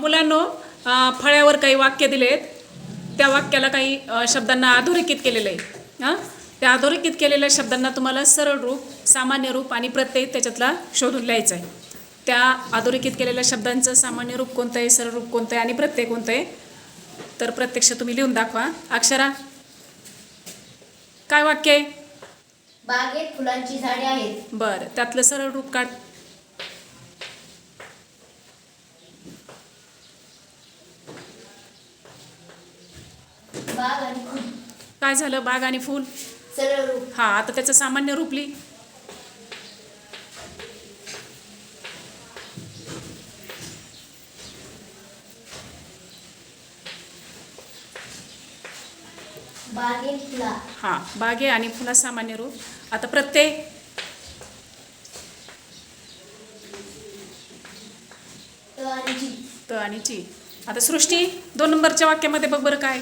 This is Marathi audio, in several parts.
मुलांनो फळ्यावर काही वाक्य दिलेत. त्या वाक्याला काही शब्दांना अधोरेखित केलेलं आहे हां त्या अधोरेखित केलेल्या शब्दांना तुम्हाला सरळ रूप सामान्य रूप आणि प्रत्यय त्याच्यातला शोधून लिहायचं आहे. त्या अधोरेखित केलेल्या शब्दांचं सामान्य रूप कोणतं आहे सरळ रूप कोणतं आहे आणि प्रत्यय कोणतं आहे तर प्रत्यक्ष तुम्ही लिहून दाखवा. अक्षरा. काय वाक्य आहे? बागेत फुलांची झाडे आहेत. बरं त्यातलं सरळ रूप काढ. बाग आणि फुल. काय झालं? बाग आणि फूल? सरळ रूप. हा आता त्याचं सामान्य रूप लिही. फुला. हा बागे आणि फुला सामान्य रूप. आता प्रत्यय. त आणि जी. त आणि ची आता सृष्टी दोन नंबरच्या वाक्यामध्ये बघ बरं काय.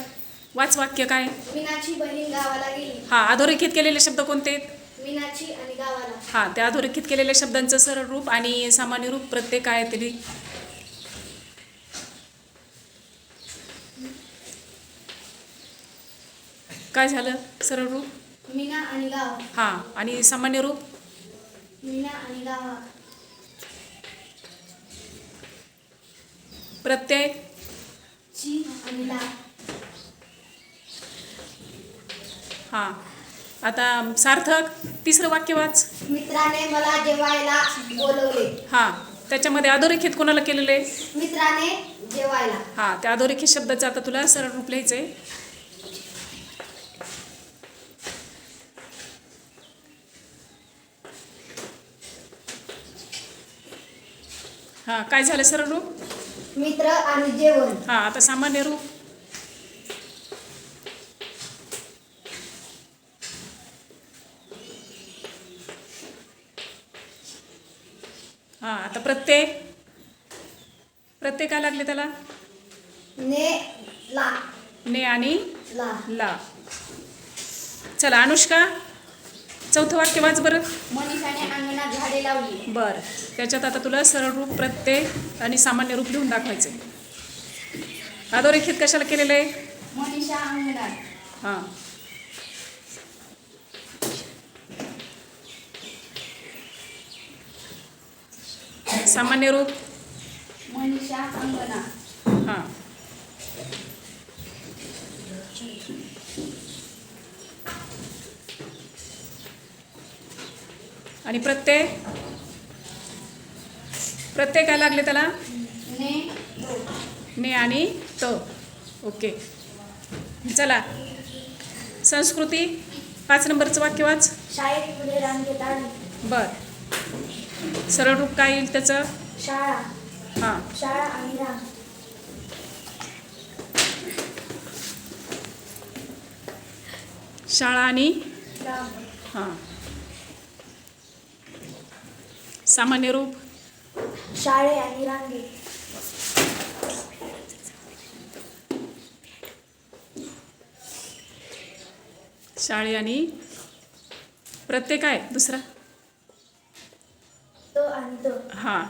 वाच वाक्य काय? मीनाची बहीण गावाला गेली. हा अधोरेखित केलेले शब्द कोणते? मीनाची आणि गावाला. हा त्या अधोरेखित केलेल्या शब्दांचं सरळ रूप आणि सामान्य रूप प्रत्यय काय तरी? काय झालं? सरळ रूप? मीना आणि गाव. हा आणि सामान्य रूप? मीना आणि गावा. प्रत्यय? ची आणि ला. हा. आता सार्थक तिसरं वाक्य वाच. मित्राने मला जेवायला बोलवले. हा. त्याच्यामध्ये अधोरेखित कोणाला केलेलं आहे? मित्राने जेवायला. हा त्या अधोरेखित शब्दाचं आता तुला सरळ रूप लिहायचं आहे हा काय झालं सरळ रूप? मित्र आणि जेवण. हा आता सामान्य रूप. हा आता प्रत्यय प्रत्यय काय लागले त्याला? ने ला. ने आणि ला. ला. चला अनुष्का चौथं वाक्य वाच बरं. मनीषाने अंगणात झाडे लावली. बरं. त्याच्यात आता तुला सरळ रूप प्रत्यय आणि सामान्य रूप लिहून दाखवायचे अधोरेखित कशाला केलेलं आहे? मनीषा अंगणात. हां. सामान्य रूप? मनीषा हां. आणि प्रत्यय? प्रत्यय काय लागले त्याला? ने ने आणि त. ओके. चला. संस्कृती पाच नंबरचं वाक्य वाच. बर. सरळ रूप काय येईल त्याचं? शाळा. हां. शाळा आणि शाळा हां. सामान्य रूप? शाळे आणि रांगे. शाळे आणि प्रत्येक आहे दुसरा? तो आणि तो हां.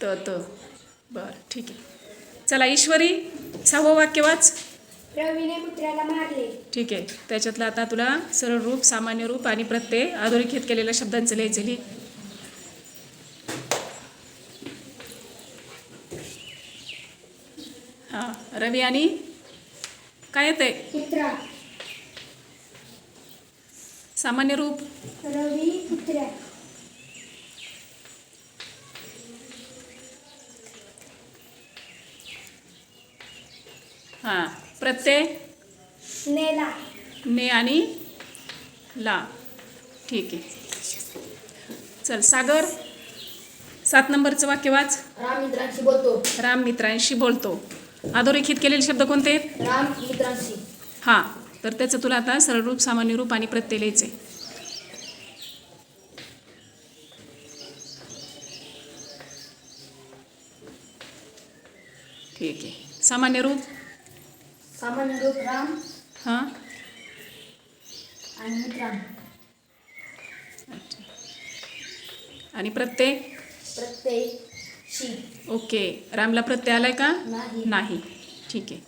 त त. बरं ठीक आहे. चला ईश्वरी सहावं वाक्य वाच. रवीने कुत्र्याला मारले. ठीक आहे. त्याच्यातलं आता तुला सरळ रूप सामान्य रूप आणि प्रत्यय अधोरेखित केलेल्या शब्दांचं लिहायचं लिहि. हां रवी आणि? काय येते कुत्रा सामान्य रूप. रवी कुत्र्या. हां प्रत्यय. नेला. ने आणि ला. ठीक आहे. चल सागर. सात नंबरचं वाक्य वाच. राम मित्रांशी बोलतो. राम मित्रांशी बोलतो. अधोरेखित केलेले शब्द कोणते? आहेत राम मित्रांशी. हां तर त्याचं तुला आता सरळ रूप सामान्य रूप आणि प्रत्यय लिहायचे ठीक आहे. सामान्य रूप? सामान्य रूप राम हां? आणि मित्रां आणि प्रत्यय? प्रत्यय शी. ओके. रामला प्रत्यय आलाय का? नाही. ठीक आहे.